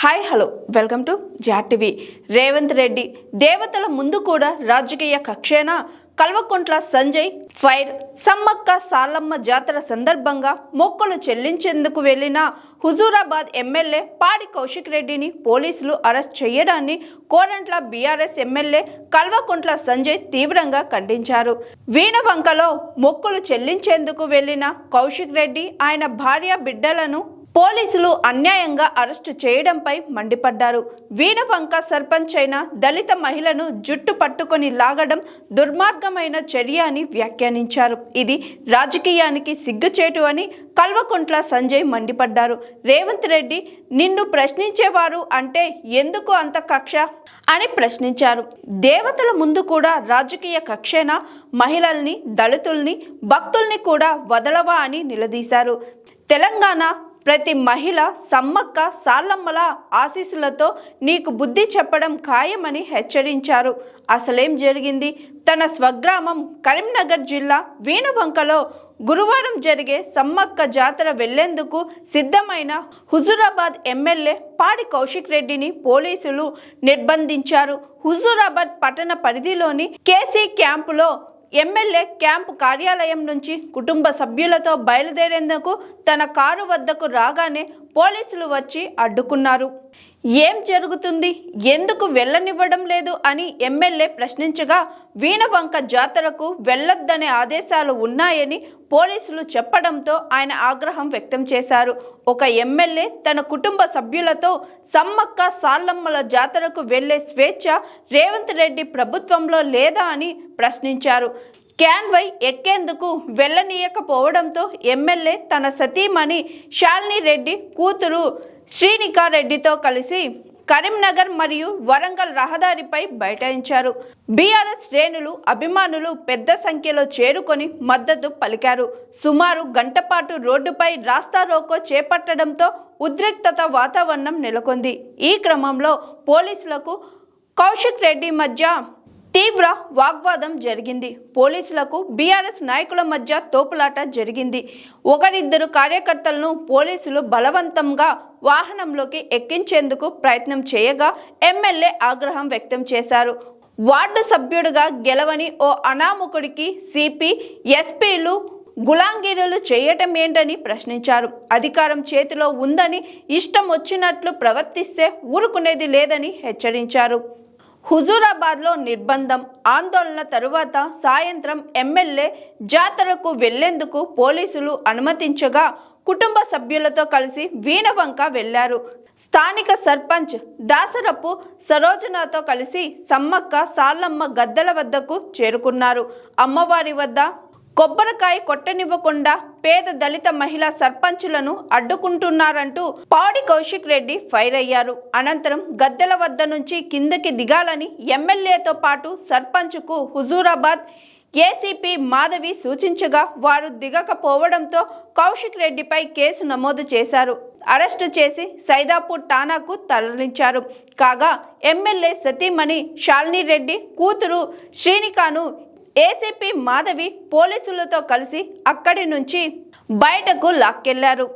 Hi hello welcome to జాటివి రేవంత్ రెడ్డి దేవతల ముందు కూడా రాజకీయ కక్షేనా కల్వకుంట్ల సంజయ్ ఫైర్ సమ్మక్క సాలమ్మ జాతర సందర్భంగా మొక్కులు చెల్లించేందుకు వెళ్ళిన హుజూరాబాద్ ఎమ్మెల్యే పాడి కౌశిక్ రెడ్డిని పోలీసులు అరెస్ట్ చేయడాన్ని కోరంట్ల బీఆర్ఎస్ ఎమ్మెల్యే కల్వకుంట్ల సంజయ్ తీవ్రంగా ఖండించారు వీణవంకలో మొక్కులు చెల్లించేందుకు వెళ్ళిన కౌశిక్ రెడ్డి ఆయన భార్య బిడ్డలను పోలీసులు అన్యాయంగా అరెస్టు చేయడంపై మండిపడ్డారు. వీణవంక సర్పంచ్ అయిన దళిత మహిళను జుట్టు పట్టుకొని లాగడం దుర్మార్గమైన చర్య అని వ్యాఖ్యానించారు. ఇది రాజకీయానికి సిగ్గుచేటు అని కల్వకుంట్ల సంజయ్ మండిపడ్డారు. రేవంత్ రెడ్డి నిన్ను ప్రశ్నించేవారు అంటే ఎందుకు అంత కక్ష? అని ప్రశ్నించారు. దేవతల ముందు కూడా రాజకీయ కక్షేనా? మహిళల్ని దళితుల్ని భక్తుల్ని కూడా వదలవా అని నిలదీశారు. తెలంగాణ ప్రతి మహిళ సమ్మక్క సాలమ్మల ఆశీస్సులతో నీకు బుద్ధి చెప్పడం ఖాయమని హెచ్చరించారు. అసలేం జరిగింది? తన స్వగ్రామం కరీంనగర్ జిల్లా వీణవంకలో గురువారం జరిగే సమ్మక్క జాతర వెళ్ళేందుకు సిద్ధమైన హుజూరాబాద్ ఎమ్మెల్యే పాడి కౌశిక్ రెడ్డిని పోలీసులు నిర్బంధించారు. హుజూరాబాద్ పట్టణ పరిధిలోని కేసీ క్యాంపులో ఎమ్మెల్యే క్యాంపు కార్యాలయం నుంచి కుటుంబ సభ్యులతో బయలుదేరేందుకు తన కారు వద్దకు రాగానే పోలీసులు వచ్చి అడ్డుకున్నారు. ఏం జరుగుతుంది? ఎందుకు వెళ్ళనివ్వడం లేదు? అని ఎమ్మెల్యే ప్రశ్నించగా వీణవంక జాతరకు వెళ్ళొద్దనే ఆదేశాలు ఉన్నాయని పోలీసులు చెప్పడంతో ఆయన ఆగ్రహం వ్యక్తం చేశారు. ఒక ఎమ్మెల్యే తన కుటుంబ సభ్యులతో సమ్మక్క సాల్లమ్మల జాతరకు వెళ్ళే స్వేచ్ఛ రేవంత్ రెడ్డి ప్రభుత్వంలో లేదా అని ప్రశ్నించారు. క్యాన్వై ఎక్కేందుకు వెళ్ళనీయకపోవడంతో ఎమ్మెల్యే తన సతీమణి శాలిని రెడ్డి కూతురు శ్రీనికా రెడ్డితో కలిసి కరీంనగర్ మరియు వరంగల్ రహదారిపై బైఠాయించారు. బీఆర్ఎస్ శ్రేణులు అభిమానులు పెద్ద సంఖ్యలో చేరుకొని మద్దతు పలికారు. సుమారు గంటపాటు రోడ్డుపై రాస్తా రోకో చేపట్టడంతో ఉద్రిక్తత వాతావరణం నెలకొంది. ఈ క్రమంలో పోలీసులకు కౌశిక్ రెడ్డి మధ్య తీవ్ర వాగ్వాదం జరిగింది. పోలీసులకు బీఆర్ఎస్ నాయకుల మధ్య తోపులాట జరిగింది. ఒకరిద్దరు కార్యకర్తలను పోలీసులు బలవంతంగా వాహనంలోకి ఎక్కించేందుకు ప్రయత్నం చేయగా ఎమ్మెల్యే ఆగ్రహం వ్యక్తం చేశారు. వార్డు సభ్యుడిగా గెలవని ఓ అనామకుడికి సిపి ఎస్పీలు గులాంగిరీలు చేయటం ఏంటని ప్రశ్నించారు. అధికారం చేతిలో ఉందని ఇష్టం వచ్చినట్లు ప్రవర్తిస్తే ఊరుకునేది లేదని హెచ్చరించారు. హుజూరాబాద్లో నిర్బంధం ఆందోళన తరువాత సాయంత్రం ఎమ్మెల్యే జాతరకు వెళ్ళేందుకు పోలీసులు అనుమతించగా కుటుంబ సభ్యులతో కలిసి వీణవంక వెళ్ళారు. స్థానిక సర్పంచ్ దాసరపు సరోజనతో కలిసి సమ్మక్క సాల్లమ్మ గద్దెల వద్దకు చేరుకున్నారు. అమ్మవారి వద్ద కొబ్బరికాయ కొట్టనివ్వకుండా పేద దళిత మహిళా సర్పంచులను అడ్డుకుంటున్నారంటూ పాడి కౌశిక్ రెడ్డి ఫైర్ అయ్యారు. అనంతరం గద్దెల వద్ద నుంచి కిందకి దిగాలని ఎమ్మెల్యేతో పాటు సర్పంచ్కు హుజూరాబాద్ ఏసీపీ మాధవి సూచించగా వారు దిగకపోవడంతో కౌశిక్ రెడ్డిపై కేసు నమోదు చేశారు. అరెస్టు చేసి సైదాపూర్ ఠానాకు తరలించారు. కాగా ఎమ్మెల్యే సతీమణి శాలిని రెడ్డి కూతురు శ్రీనికాను ఏసీపీ మాధవి పోలీసులతో కలిసి అక్కడి నుంచి బయటకు లాక్కెళ్ళారు.